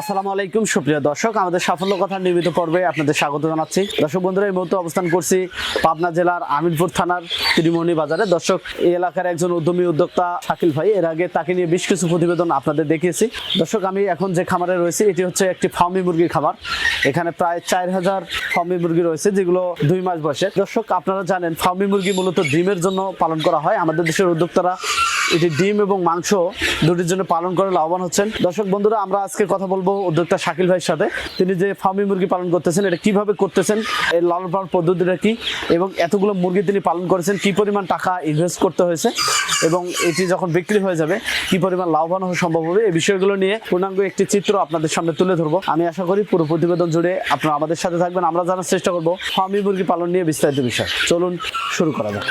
আসসালামু আলাইকুম, সুপ্রিয় দর্শক। আমাদের সাফল্য কথা নিয়মিত পর্বে আপনাদের স্বাগত জানাচ্ছি। দর্শক বন্ধুরা, এই মুহূর্তে অবস্থান করছি পাবনা জেলার আমিরপুর থানার ত্রিমণি বাজারে। দর্শক, এই এলাকার একজন উদ্যমী উদ্যোক্তা শাকিল ভাই, এর আগে তাকে নিয়ে বেশ কিছু প্রতিবেদন আপনাদের দেখিয়েছি। দর্শক, আমি এখন যে খামারে রয়েছি, এটি হচ্ছে একটি ফার্মি মুরগির খামার। এখানে প্রায় চার হাজার ফার্মি মুরগি রয়েছে, যেগুলো দুই মাস বয়সে দর্শক, আপনারা জানেন, ফার্মি মুরগি মূলত ডিমের জন্য পালন করা হয়। আমাদের দেশের উদ্যোক্তারা এটি ডিম এবং মাংস দুটির জন্য পালন করে লাভবান হচ্ছেন। দর্শক বন্ধুরা, আমরা আজকে কথা বলব উদ্যোক্তা শাকিল ভাইয়ের সাথে। তিনি যে ফার্মি মুরগি পালন করতেছেন, এটা কীভাবে করতেছেন, এর লালন পালন পদ্ধতিটা কি এবং এতগুলো মুরগি তিনি পালন করেছেন, কি পরিমাণ টাকা ইনভেস্ট করতে হয়েছে এবং এটি যখন বিক্রি হয়ে যাবে, কি পরিমাণ লাভবান হওয়া সম্ভব হবে, এই বিষয়গুলো নিয়ে পূর্ণাঙ্গ একটি চিত্র আপনাদের সামনে তুলে ধরবো। আমি আশা করি পুরো প্রতিবেদন জুড়ে আপনারা আমাদের সাথে থাকবেন। আমরা জানার চেষ্টা করব ফার্মি মুরগি পালন নিয়ে বিস্তারিত বিষয়। চলুন, শুরু করা যাক।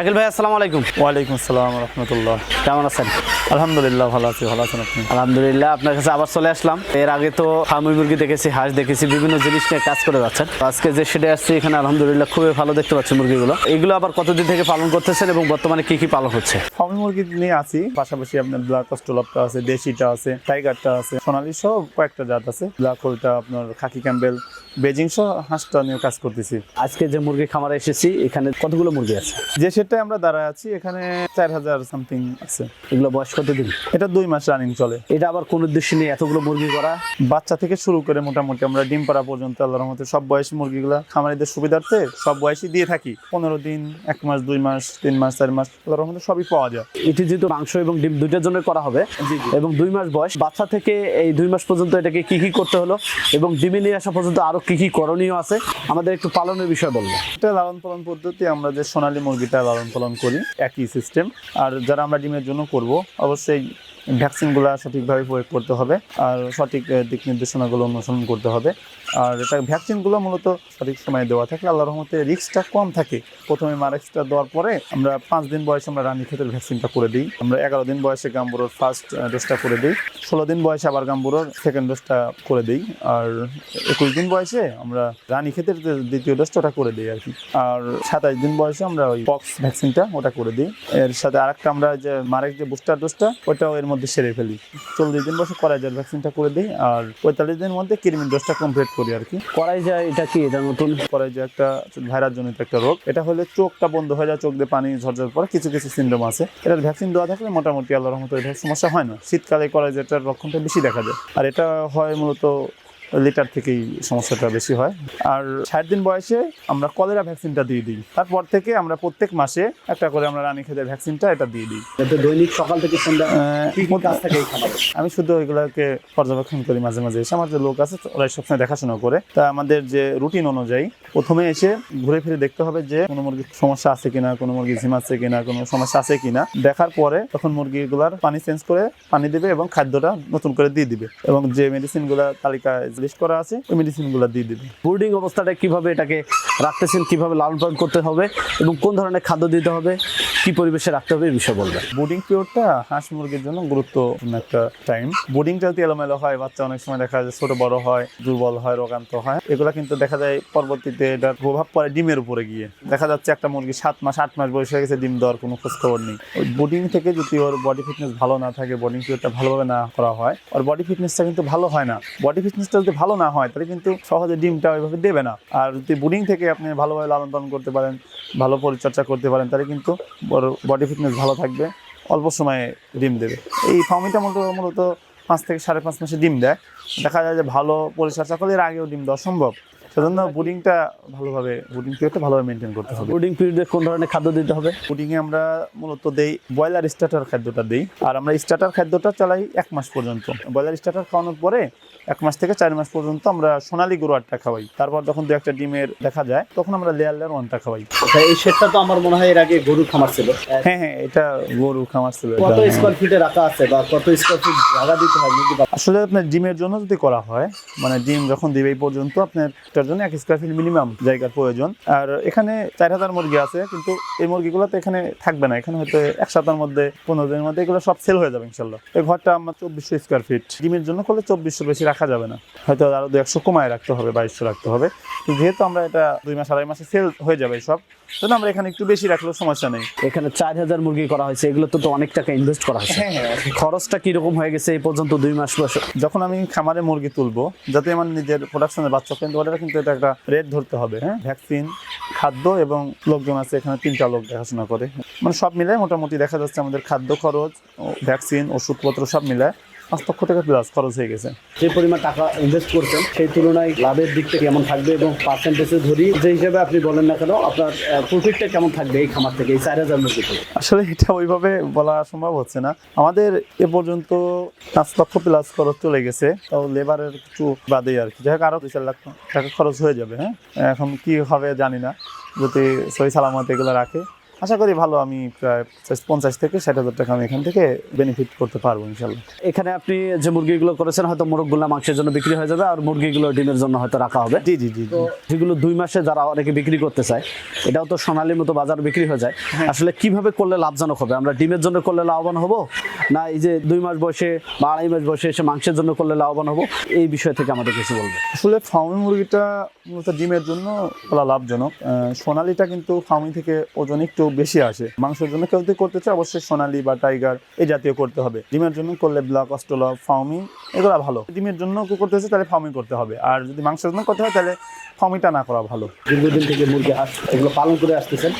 শাকিল ভাই আসসালামু আলাইকুম। ওয়ালাইকুম আসসালাম রহমতুল্লাহ। কেমন আছেন? আলহামদুলিল্লাহ ভালো আছি ভালো আছেন আপনি? আলহামদুলিল্লাহ আপনার কাছে আবার চলে আসলাম। এর আগে তো ফার্মি মুরগি দেখেছি হাঁস দেখেছি বিভিন্ন জিনিস নিয়ে কাজ করে যাচ্ছেন। আজকে যে সেটে আসছে এখানে আলহামদুলিল্লাহ খুবই ভালো দেখতে পাচ্ছি মুরগিগুলো। এগুলো আবার কতদিন থেকে পালন করতেছেন এবং বর্তমানে কি কি পালন হচ্ছে? ফার্মি মুরগি নিয়ে আছি পাশাপাশি আপনার ব্ল্যাক অস্ট্রোলপটা আছে দেশিটা আছে টাইগারটা আছে সোনালি সহ কয়েকটা জাত আছে। ব্ল্যাক হোলটা আপনার খাকি ক্যাম্বেল বেজিং সহ হাঁসটা নিয়ে কাজ করতেছি। আজকে যে মুরগি খামারে এসেছি এখানে কতগুলো মুরগি আছে? যে সেটাই আমরা দাঁড়ায় আছি এখানে চার হাজার সামথিং আছে। এগুলো বয়স কতদিন? এটা দুই মাস রানিং চলে। এটা আবার কোন উদ্দেশ্যে নিয়ে এতগুলো মুরগি করা বাচ্চা থেকে শুরু করে মোটামুটি আমরা ডিম পাড়া পর্যন্ত আল্লাহর রহমতে সব বয়সী মুরগিগুলা খামারিদের সুবিধার্থে সব বয়সী দিয়ে থাকি। পনেরো দিন এক মাস দুই মাস তিন মাস চার মাস আল্লাহর রহমতে সবই পাওয়া যায়। এটি যেহেতু মাংস এবং ডিম দুইটার জন্য করা হবে। এবং দুই মাস বয়স বাচ্চা থেকে এই দুই মাস পর্যন্ত এটাকে কি কি করতে হলো এবং ডিমে নিয়ে আসা পর্যন্ত আরও কি কি করণীয় আছে? আমাদের একটু পালনের বিষয় বলব। এটা লালন পালন পদ্ধতি, আমরা যে সোনালী মুরগিটা লালন পালন করি, একই সিস্টেম আর যারা আমরা ডিমের জন্য করব, অবশ্যই ভ্যাকসিনগুলো সঠিকভাবে প্রয়োগ করতে হবে আর সঠিক দিক নির্দেশনাগুলো অনুসরণ করতে হবে। আর এটা ভ্যাকসিনগুলো মূলত সঠিক সময়ে দেওয়া থাকলে আল্লাহ রহমতে রিস্কটা কম থাকে। প্রথমে মারেক্সটা দেওয়ার পরে আমরা পাঁচ দিন বয়সে আমরা রানী ক্ষেতের ভ্যাকসিনটা করে দিই। আমরা এগারো দিন বয়সে গাম্বুরোর ফার্স্ট ডোজটা করে দিই। ষোলো দিন বয়সে আবার গাম্বুরোর সেকেন্ড ডোজটা করে দিই। আর একুশ দিন বয়সে আমরা রানী ক্ষেতের দ্বিতীয় ডোজটা ওটা করে দিই আর কি আর সাতাশ দিন বয়সে আমরা ওই পক্স ভ্যাকসিনটা ওটা করে দিই। এর সাথে আরেকটা আমরা যে মারেক যে বুস্টার ডোজটা ওটাও এর মধ্যে সেরে ফেলি। চল্লিশ দিন বসে করাইজার ভ্যাকসিনটা করে দিই আর পঁয়তাল্লিশ দিনের মধ্যে কৃমির ডোজটা কমপ্লিট করি আর কি। করাইজা যায় এটা কি এটা নতুন? করাই যায় একটা ভাইরাস জনিত একটা রোগ। এটা হলে চোখটা বন্ধ হয়ে যায় চোখ দিয়ে পানি ঝরঝর পরে কিছু কিছু সিন্ড্রোম আছে। এটার ভ্যাকসিন দেওয়া থাকলে মোটামুটি আল্লাহ রহমত এটা সমস্যা হয় না। শীতকালে করাইজাটার লক্ষণটা বেশি দেখা যায়। আর এটা হয় মূলত লিটার থেকেই সমস্যাটা বেশি হয়। আর ষাট দিন বয়সে আমরা কলেরা ভ্যাকসিনটা দিয়ে দিই। তারপর থেকে আমরা প্রত্যেক মাসে একটা করে আমরা রানী খেতে ভ্যাকসিনটা এটা দিয়ে দিই। দৈনিক সকাল থেকে সন্ধ্যা আমি শুধু ওইগুলোকে পর্যবেক্ষণ করি মাঝে মাঝে। এসে আমার যে লোক আছে ওরা সবসময় দেখাশোনা করে। তা আমাদের যে রুটিন অনুযায়ী প্রথমে এসে ঘুরে ফিরে দেখতে হবে যে কোনো মুরগির সমস্যা আছে কিনা কোনো মুরগি ঝিমাচ্ছে কিনা কোনো সমস্যা আছে কিনা। দেখার পরে তখন মুরগিগুলার পানি চেঞ্জ করে পানি দিবে এবং খাদ্যটা নতুন করে দিয়ে দিবে। এবং যে মেডিসিনগুলো তালিকায় লিস্ট করা আছে, ওই মেডিসিনগুলো দিয়ে দিবেন বোর্ডিং অবস্থাটা কীভাবে এটাকে রাখতেছেন, কীভাবে লালন পালন করতে হবে এবং কোন ধরনের খাদ্য দিতে হবে কি পরিবেশে রাখতে হবে এই বিষয়ে বলবেন? বোর্ডিং পিরিয়ডটা হাঁস মুরগির জন্য গুরুত্বপূর্ণ একটা টাইম বোর্ডিংটা যদি এলোমেলো হয়, বাচ্চা অনেক সময় দেখা যায় ছোট, বড় হয়, দুর্বল হয় রোগান্ত হয়। এগুলো কিন্তু দেখা যায় পরবর্তীতে এটার প্রভাব পড়ে ডিমের উপরে গিয়ে। দেখা যাচ্ছে একটা মুরগি সাত মাস, আট মাস বয়স হয়ে গেছে, ডিম দেওয়ার কোনো খোঁজ খবর নেই বোর্ডিং থেকে যদি ওর বডি ফিটনেস ভালো না থাকে বোর্ডিং পিরিয়ডটা ভালোভাবে না করা হয়, ওর বডি ফিটনেসটা কিন্তু ভালো হয় না। বডি ফিটনেসটা যদি ভালো না হয়, তাহলে কিন্তু সহজে ডিমটা ওইভাবে দেবে না। আর যদি বোর্ডিং থেকে আপনি ভালোভাবে লালন পালন করতে পারেন, ভালো পরিচর্যা করতে পারেন, তাহলে কিন্তু বডি ফিটনেস ভালো থাকবে, অল্প সময়ে ডিম দেবে। এই ফার্মিটা মূলত মূলত পাঁচ থেকে সাড়ে পাঁচ মাসে ডিম দেয়। দেখা যায় যে ভালো পরিচর্যা করলে এর আগেও ডিম দেওয়া সম্ভব। সেজন্য বুডিংটা ভালোভাবে বুডিং পিরিয়ডটা ভালোভাবে মেনটেন করতে হবে। বোর্ডিং পিরিয়ডে কোন ধরনের খাদ্য দিতে হবে? বুডিংয়ে আমরা মূলত দেই ব্রয়লার স্টার্টার খাদ্যটা দেই। আর আমরা স্টার্টার খাদ্যটা চালাই এক মাস পর্যন্ত। ব্রয়লার স্টার্টার খাওয়ানোর পরে এক মাস থেকে চার মাস পর্যন্ত আমরা সোনালি গরুয়ারটা খাওয়াই। তারপর যখন দু একটা ডিমের দেখা যায় তখন আমরা লেয়ার লেয়ার ওয়ানটা খাওয়াই। আচ্ছা, এই শেডটা তো আমার মনে হয় এর আগে গরুর খামার ছিল। হ্যাঁ হ্যাঁ এটা গরু খামার ছিল কত স্কোয়ার ফিটে রাখা আছে বা কত স্কোয়ার ফিট জায়গা দিতে হয়? আসলে আপনার ডিমের জন্য যদি করা হয় মানে ডিম যখন দিবে এই পর্যন্ত আপনার জন্য এক স্কোয়ার ফিট মিনিমাম জায়গার প্রয়োজন। আর এখানে চার হাজার মুরগি আছে কিন্তু এই মুরগিগুলো তো এখানে থাকবে না। এখানে হয়তো এক সপ্তাহের মধ্যে পনেরো দিনের মধ্যে এগুলো সব সেল হয়ে যাবে ইনশাল্লাহ। এই ঘরটা আমার চব্বিশশো স্কোয়ার ফিট ডিমের জন্য করলে চব্বিশশো বেশি রাখা যাবে না। হয়তো আরও দু একশো কমায় রাখতে হবে বাইশশো রাখতে হবে। যেহেতু আমরা এটা দুই মাস আড়াই মাসে সেল হয়ে যাবে সব জন্য আমরা এখানে একটু বেশি রাখলেও সমস্যা নেই। এখানে চার হাজার মুরগি করা হয়েছে এগুলো তো অনেক টাকা ইনভেস্ট করা হয়েছে। খরচটা কীরকম হয়ে গেছে এই পর্যন্ত দুই মাস বয়সে? যখন আমি খামারে মুরগি তুলবো যাতে আমার নিজের প্রোডাকশনের বাচ্চা কিন্তু কিন্তু এটা একটা রেট ধরতে হবে হ্যাঁ? ভ্যাকসিন খাদ্য এবং লোকজন আছে, এখানে তিনটা লোক দেখাশোনা করে। মানে সব মিলে মোটামুটি দেখা যাচ্ছে আমাদের খাদ্য খরচ ভ্যাকসিন ওষুধপত্র সব মিলে পাঁচ লক্ষ টাকা প্লাস খরচ হয়ে গেছে। যে পরিমাণ টাকা ইনভেস্ট করছেন সেই তুলনায় লাভের দিকটা কেমন থাকবে এবং পার্সেন্টেজে ধরি যে হিসেবে আপনি বলেন না কেন আপনার প্রফিটটা কেমন থাকবে এই খামার থেকে এই চার হাজার মুরগি থেকে? আসলে এটা ওইভাবে বলা সম্ভব হচ্ছে না। আমাদের এ পর্যন্ত পাঁচ লক্ষ প্লাস খরচ চলে গেছে তাও লেবারের কিছু বাদে আর কি। যাই হোক আরও দুই চার লাখ টাকা খরচ হয়ে যাবে হ্যাঁ? এখন কি হবে জানি না যদি সহি সালামত এগুলো রাখে। আশা করি ভালো আমি প্রায় পঞ্চাশ থেকে ষাট হাজার টাকা আমি এখান থেকে বেনিফিট করতে পারব ইনশাল্লাহ এখানে আপনি যে মুরগিগুলো করেছেন হয়তো মোরগগুলো মাংসের জন্য বিক্রি হয়ে যাবে আর মুরগিগুলো ডিমের জন্য হয়তো রাখা হবে। জি জি জি যেগুলো দুই মাসে যারা অনেকে বিক্রি করতে চায় এটাও তো সোনালির মতো বাজার বিক্রি হয়ে যায়। আসলে কীভাবে করলে লাভজনক হবে? আমরা ডিমের জন্য করলে লাভবান হব? না এই যে দুই মাস বয়সে বা আড়াই মাস বয়সে এসে মাংসের জন্য করলে লাভবান হব? এই বিষয় থেকে আমাদের কিছু বলবে। আসলে ফার্মি মুরগিটা মূলত ডিমের জন্য বলা লাভজনক। সোনালিটা কিন্তু ফার্মি থেকে ওজন একটু বেশি আসে। মাংসের জন্য কেউ যদি করতে চায়, অবশ্যই সোনালি বা টাইগার এই জাতীয় করতে হবে। ডিমের জন্য করলে ব্লক অস্ট্রেলা ফার্মিং এগুলো ভালো। ডিমের জন্য করতে চাই তাহলে ফার্মিং করতে হবে। আর যদি মাংসের জন্য করতে হয়, তাহলে ফার্মিংটা না করা ভালো। দীর্ঘদিন থেকে মুরগি এগুলো পালন করে আসতেছেন।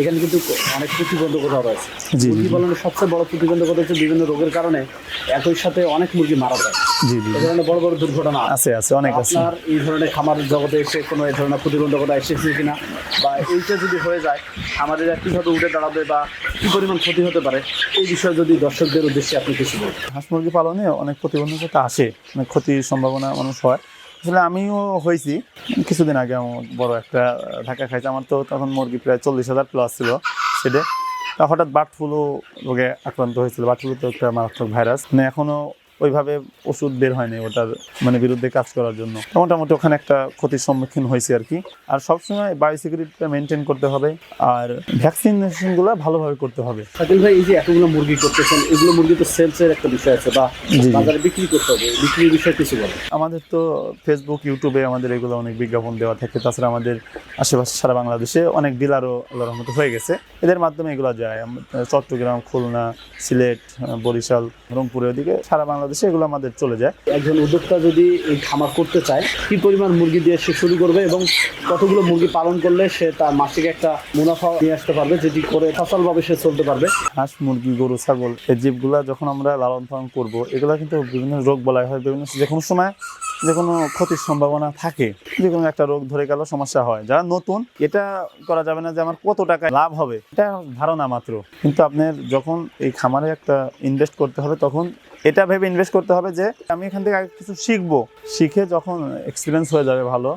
এখানে কিন্তু অনেক প্রতিবন্ধকতা রয়েছে। মুরগি পালনের সবচেয়ে বড় প্রতিবন্ধকতা হচ্ছে বিভিন্ন রোগের কারণে একই সাথে অনেক মুরগি মারা যায়। জি জি এ ধরনের বড় বড় দুর্ঘটনা আছে। আছে আছে অনেক আছে। আপনার এই ধরনের খামার জগতে এসে কোনো এই ধরনের প্রতিবন্ধকতা এসেছে কিনা বা এইটা যদি হয়ে যায় আমাদের কীভাবে উঠে দাঁড়াবে বা কি পরিমাণ ক্ষতি হতে পারে এই বিষয়ে যদি দর্শকদের উদ্দেশ্যে আপনি কিছু বলবেন হাঁস মুরগি পালনে অনেক প্রতিবন্ধকতা আসে অনেক ক্ষতির সম্ভাবনা মানুষ হয়। আসলে আমিও হয়েছি। কিছুদিন আগে আমার বড় একটা ঢাকা খাইছে। আমার তো তখন মুরগি প্রায় চল্লিশ হাজার প্লাস ছিল সেটা তা হঠাৎ বার্ড ফ্লু রোগে আক্রান্ত হয়েছিল। বার্ড ফ্লু তো একটা মারাত্মক ভাইরাস মানে এখনও ওইভাবে ওষুধ বের হয়নি ওটার মানে বিরুদ্ধে কাজ করার জন্য। মোটামুটি ওখানে একটা ক্ষতির সম্মুখীন হয়েছে আর কি। আর সবসময় বায়োসিকিউরিটিটা মেনটেন করতে হবে আর ভ্যাকসিনেশনগুলো ভালোভাবে করতে হবে। শাকিল ভাই এই যে এতগুলো মুরগি করতেছেন এগুলো মুরগি তো সেলসের একটা বিষয় আছে বা। বাজারে বিক্রি করতে হবে বিক্রির বিষয়ে কিছু বলে আমাদের তো ফেসবুক ইউটিউবে আমাদের এগুলো অনেক বিজ্ঞাপন দেওয়া থাকে। তাছাড়া আমাদের আশেপাশে সারা বাংলাদেশে অনেক ডিলারও আল্লাহর রহমতে হয়ে গেছে। এদের মাধ্যমে এগুলো যায়। চট্টগ্রাম খুলনা সিলেট বরিশাল রংপুরের ওদিকে সারা বাংলাদেশে এগুলো আমাদের চলে যায়। একজন উদ্যোক্তা যদি এই খামার করতে চায় কি পরিমাণ মুরগি দিয়ে সে শুরু করবে এবং কতগুলো মুরগি পালন করলে সে তার মাসিক একটা মুনাফা নিয়ে আসতে পারবে যেটি করে সফলভাবে সে চলতে পারবে? হাঁস মুরগি গরু ছাগল এই জীবগুলা যখন আমরা লালন পালন করব এগুলা কিন্তু বিভিন্ন রোগ বলা হয় বিভিন্ন যে কোনো সময় যে কোনো ক্ষতির সম্ভাবনা থাকে যে কোনো একটা রোগ ধরে গেল, সমস্যা হয়। যারা নতুন, এটা করা যাবে না যে আমার কত টাকা লাভ হবে, এটা ধারণা মাত্র। কিন্তু আপনার যখন এই খামারে একটা ইনভেস্ট করতে হবে, তখন এটা ভেবে ইনভেস্ট করতে হবে যে আমি এখান থেকে আগে কিছু শিখব। শিখে যখন এক্সপিরিয়েন্স হয়ে যাবে ভালো,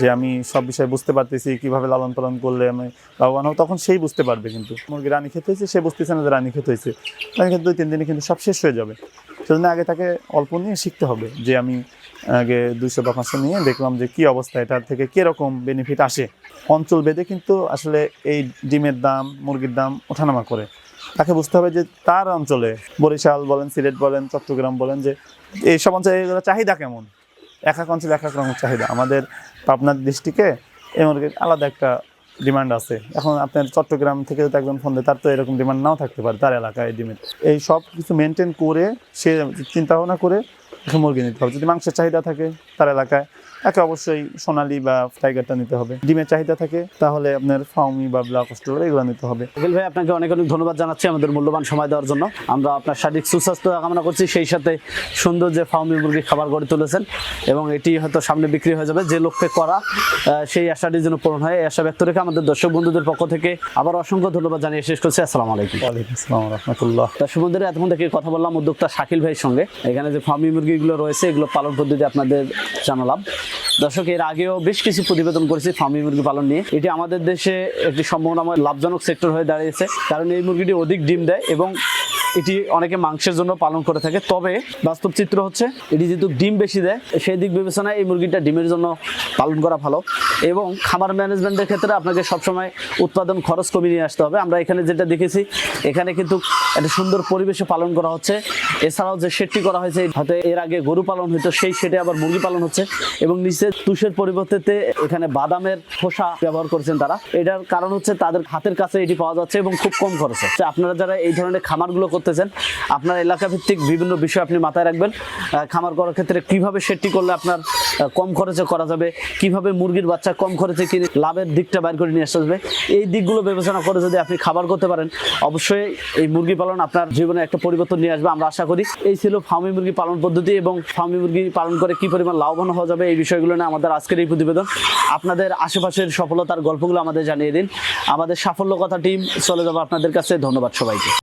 যে আমি সব বিষয়ে বুঝতে পারতেছি, কীভাবে লালন পালন করলে আমি লাভবান হব, তখন সেই বুঝতে পারবে কিন্তু। মুরগি রানী খেতে হয়েছে, সে বুঝতেছে না যে রানী খেতে হয়েছে। রানী খেতে দুই, তিন দিনে কিন্তু সব শেষ হয়ে যাবে। সেজন্য আগে তাকে অল্প নিয়ে শিখতে হবে যে আমি আগে দুইশো বা পাঁচশো নিয়ে দেখলাম যে কি অবস্থা, এটার থেকে কীরকম বেনিফিট আসে। অঞ্চল ভেদে কিন্তু আসলে এই ডিমের দাম, মুরগির দাম ওঠানামা করে। তাকে বুঝতে হবে যে তার অঞ্চলে, বরিশাল বলেন, সিলেট বলেন, চট্টগ্রাম বলেন, যে এইসব অঞ্চলে এগুলো চাহিদা কেমন? এক এক অঞ্চলে এক এক রকম চাহিদা। আমাদের পাবনার ডিস্ট্রিক্টে এই মুরগির আলাদা একটা ডিমান্ড আছে। এখন আপনার চট্টগ্রাম থেকে যদি একজন ফোন দেয়, তার তো এরকম ডিমান্ড নাও থাকতে পারে, তার এলাকায় ডিমের। এই সব কিছু মেনটেন করে সে চিন্তা ভাবনা করে মুরগি নিতে হবে। যদি মাংসের চাহিদা থাকে তার এলাকায় তাকে অবশ্যই সোনালি বা টাইগারটা নিতে হবে। ডিমের চাহিদা থাকে তাহলে আপনার ফাউমি বা ব্ল্যাক অস্ট্রেলিয়া এগুলো নিতে হবে। শাকিল ভাই আপনাকে অনেক অনেক ধন্যবাদ জানাচ্ছি আমাদের মূল্যবান সময় দেওয়ার জন্য। আমরা আপনার শারীরিক সুস্বাস্থ্য কামনা করছি সেই সাথে সুন্দর যে ফার্মি মুরগি খাবার গড়ে তুলেছেন এবং এটি হয়তো সামনে বিক্রি হয়ে যাবে যে লক্ষ্যে করা সেই আশাটি যেন পূরণ হয় এই আশা ব্যক্ত রেখে আমাদের দর্শক বন্ধুদের পক্ষ থেকে আবার অসংখ্য ধন্যবাদ জানিয়ে শেষ করছি। আসসালামু আলাইকুম। ওয়ালাইকুম আসসালাম রহমতুল্লাহ। দর্শক বন্ধুরা এতক্ষণ থেকে কথা বললাম উদ্যোক্তা শাকিল ভাইয়ের সঙ্গে। এখানে যে ফার্মি মুরগিগুলো রয়েছে, এগুলো পালন পদ্ধতি আপনাদের জানালাম। দর্শক, এর আগেও বেশ কিছু প্রতিবেদন করেছি ফার্মি মুরগি পালন নিয়ে। এটি আমাদের দেশে একটি সম্ভাবনাময় লাভজনক সেক্টর হয়ে দাঁড়িয়েছে, কারণ এই মুরগিটি অধিক ডিম দেয় এবং এটি অনেকে মাংসের জন্য পালন করে থাকে। তবে বাস্তব চিত্র হচ্ছে, এটি যেহেতু ডিম বেশি দেয়, সেই দিক বিবেচনায় এই মুরগিটা ডিমের জন্য পালন করা ভালো এবং খামার ম্যানেজমেন্টের ক্ষেত্রে আপনাকে সবসময় উৎপাদন খরচ কমিয়ে নিয়ে আসতে হবে। আমরা এখানে যেটা দেখেছি, এখানে কিন্তু একটা সুন্দর পরিবেশে পালন করা হচ্ছে। এছাড়াও যে শেডটি করা হয়েছে, হয়তো এর আগে গরু পালন হতো সেই শেডে আবার মুরগি পালন হচ্ছে এবং নিচে তুষের পরিবর্তে এখানে বাদামের খোসা ব্যবহার করছেন তারা। এটার কারণ হচ্ছে তাদের হাতের কাছে এটি পাওয়া যাচ্ছে এবং খুব কম খরচে। আপনারা যারা এই ধরনের খামারগুলো করতেছেন, আপনার এলাকা ভিত্তিক বিভিন্ন বিষয় আপনি মাথায় রাখবেন। খামার করার ক্ষেত্রে কীভাবে সেটটি করলে আপনার কম খরচে করা যাবে। কীভাবে মুরগির বাচ্চা কম খরচে কিনে লাভের দিকটা বাইর করে নিয়ে আসতে হবে এই দিকগুলো বিবেচনা করে যদি আপনি খাবার করতে পারেন, অবশ্যই এই মুরগি পালন আপনার জীবনে একটা পরিবর্তন নিয়ে আসবে। আমরা আশা করি এই ছিল ফার্মি মুরগি পালন পদ্ধতি এবং ফার্মি মুরগি পালন করে কি পরিমাণ লাভবান হওয়া যাবে এই বিষয়গুলো নিয়ে আমাদের আজকের এই প্রতিবেদন। আপনাদের আশেপাশের সফলতার গল্পগুলো আমাদের জানিয়ে দিন। আমাদের সাফল্য কথা টিম চলে যাব আপনাদের কাছে। ধন্যবাদ সবাইকে।